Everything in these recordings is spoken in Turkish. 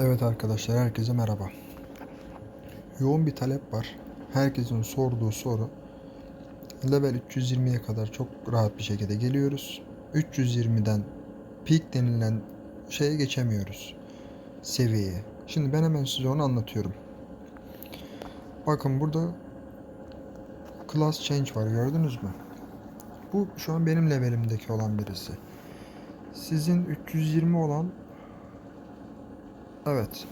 Evet arkadaşlar herkese merhaba. Yoğun bir talep var. Herkesin sorduğu soru. Level 320'ye kadar çok rahat bir şekilde geliyoruz. 320'den peak denilen şeye geçemiyoruz. Seviyeye. Şimdi ben hemen size onu anlatıyorum. Bakın burada class change var gördünüz mü? Bu şu an benim levelimdeki olan birisi. Sizin 320 olan Evet.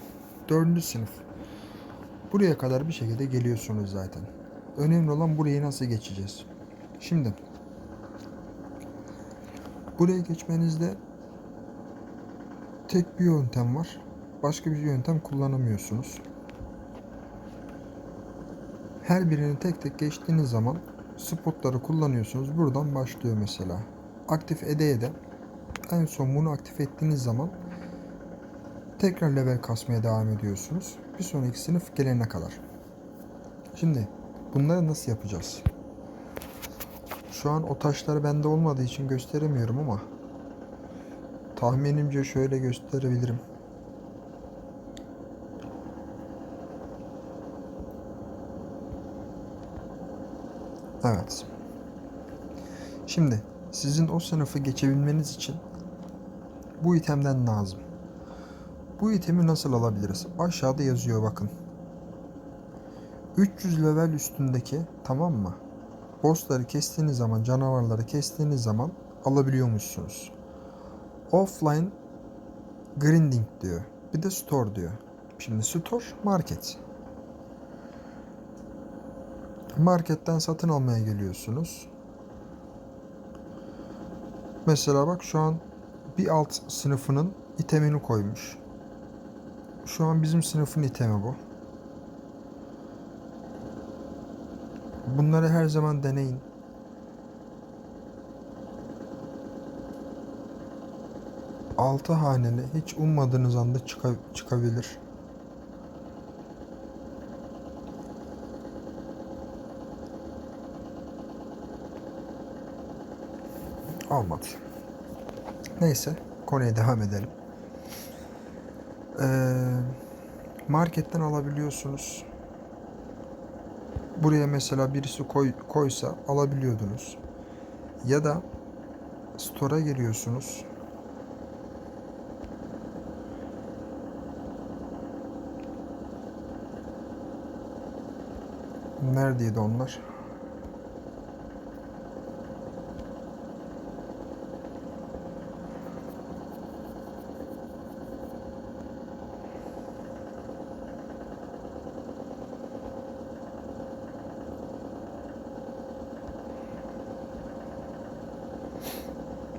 Dördüncü sınıf. Buraya kadar bir şekilde geliyorsunuz zaten. Önemli olan burayı nasıl geçeceğiz. Şimdi buraya geçmenizde tek bir yöntem var. Başka bir yöntem kullanamıyorsunuz. Her birini tek tek geçtiğiniz zaman spotları kullanıyorsunuz. Buradan başlıyor mesela. Aktif ede ede en son bunu aktif ettiğiniz zaman Tekrar level kasmaya devam ediyorsunuz. Bir sonraki sınıf gelene kadar. Şimdi bunları nasıl yapacağız? Şu an o taşlar bende olmadığı için gösteremiyorum ama tahminimce şöyle gösterebilirim. Evet. Şimdi sizin o sınıfı geçebilmeniz için bu itemden lazım. Bu itemi nasıl alabiliriz? Aşağıda yazıyor bakın. 300 level üstündeki tamam mı? Bossları kestiğiniz zaman, canavarları kestiğiniz zaman alabiliyormuşsunuz. Offline grinding diyor. Bir de store diyor. Şimdi store market. Marketten satın almaya geliyorsunuz. Mesela bak şu an bir alt sınıfının itemini koymuş. Şu an bizim sınıfın itemi bu. Bunları her zaman deneyin. Altı haneli hiç ummadığınız anda çıka- çıkabilir. Olmadı. Neyse konuya devam edelim. Ee, marketten alabiliyorsunuz. Buraya mesela birisi koy, koysa alabiliyordunuz. Ya da store'a giriyorsunuz. Neredeydi onlar?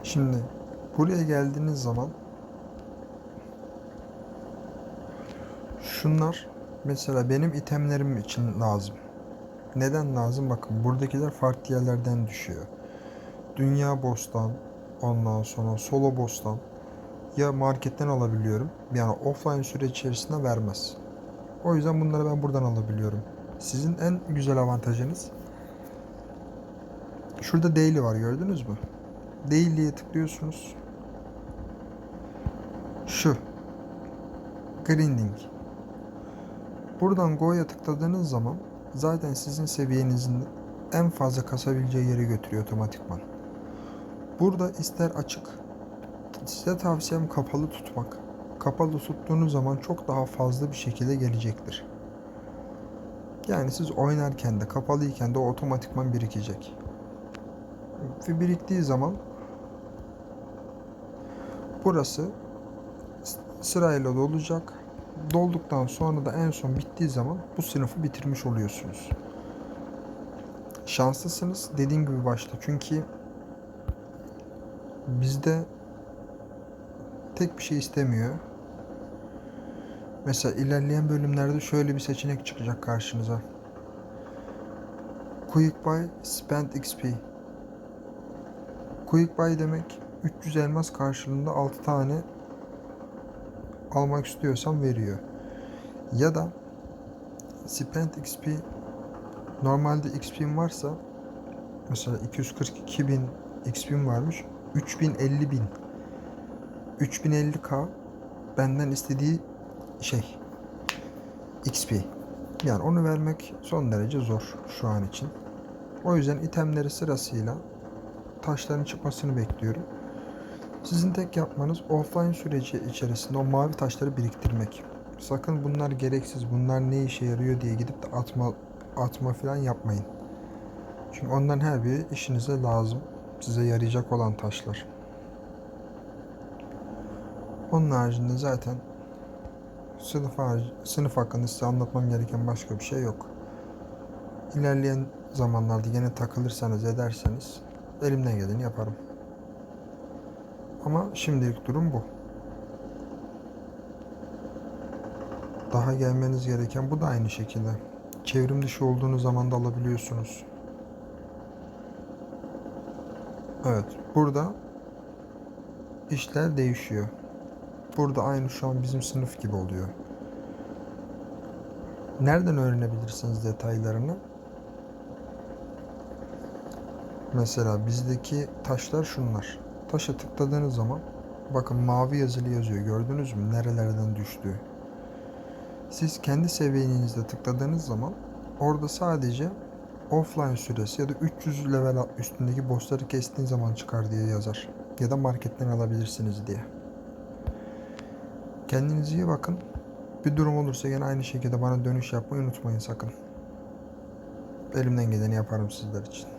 Şimdi buraya geldiğiniz zaman şunlar mesela benim itemlerim için lazım. Neden lazım? Bakın buradakiler farklı yerlerden düşüyor. Dünya boss'tan ondan sonra solo boss'tan ya marketten alabiliyorum. Yani offline süre içerisinde vermez. O yüzden bunları ben buradan alabiliyorum. Sizin en güzel avantajınız şurada daily var gördünüz mü? Daily'ye tıklıyorsunuz. Şu. Grinding. Buradan Go'ya tıkladığınız zaman zaten sizin seviyenizin en fazla kasabileceği yere götürüyor otomatikman. Burada ister açık, size tavsiyem kapalı tutmak. Kapalı tuttuğunuz zaman çok daha fazla bir şekilde gelecektir. Yani siz oynarken de kapalıyken de otomatikman birikecek. Ve biriktiği zaman burası sırayla dolacak. Dolduktan sonra da en son bittiği zaman bu sınıfı bitirmiş oluyorsunuz. Şanslısınız dediğim gibi başta çünkü bizde tek bir şey istemiyor. Mesela ilerleyen bölümlerde şöyle bir seçenek çıkacak karşınıza. Quick Buy Spend XP. Quick Buy demek 300 elmas karşılığında 6 tane almak istiyorsan veriyor. Ya da Spend XP normalde XP'm varsa mesela 242 bin XP'm varmış 3050 bin 3050k benden istediği şey XP. Yani onu vermek son derece zor şu an için. O yüzden itemleri sırasıyla taşların çıkmasını bekliyorum. Sizin tek yapmanız offline süreci içerisinde o mavi taşları biriktirmek. Sakın bunlar gereksiz, bunlar ne işe yarıyor diye gidip de atma atma falan yapmayın. Çünkü onların her biri işinize lazım. Size yarayacak olan taşlar. Onun haricinde zaten sınıf, harici- sınıf hakkında size anlatmam gereken başka bir şey yok. İlerleyen zamanlarda yine takılırsanız ederseniz elimden geleni yaparım. Ama şimdilik durum bu. Daha gelmeniz gereken bu da aynı şekilde. Çevrim dışı olduğunuz zaman da alabiliyorsunuz. Evet, burada işler değişiyor. Burada aynı şu an bizim sınıf gibi oluyor. Nereden öğrenebilirsiniz detaylarını? Mesela bizdeki taşlar şunlar. Taşa tıkladığınız zaman bakın mavi yazılı yazıyor. Gördünüz mü? Nerelerden düştüğü. Siz kendi seviyenizde tıkladığınız zaman orada sadece offline süresi ya da 300 level üstündeki bossları kestiğin zaman çıkar diye yazar. Ya da marketten alabilirsiniz diye. Kendinize iyi bakın. Bir durum olursa yine aynı şekilde bana dönüş yapmayı unutmayın sakın. Elimden geleni yaparım sizler için.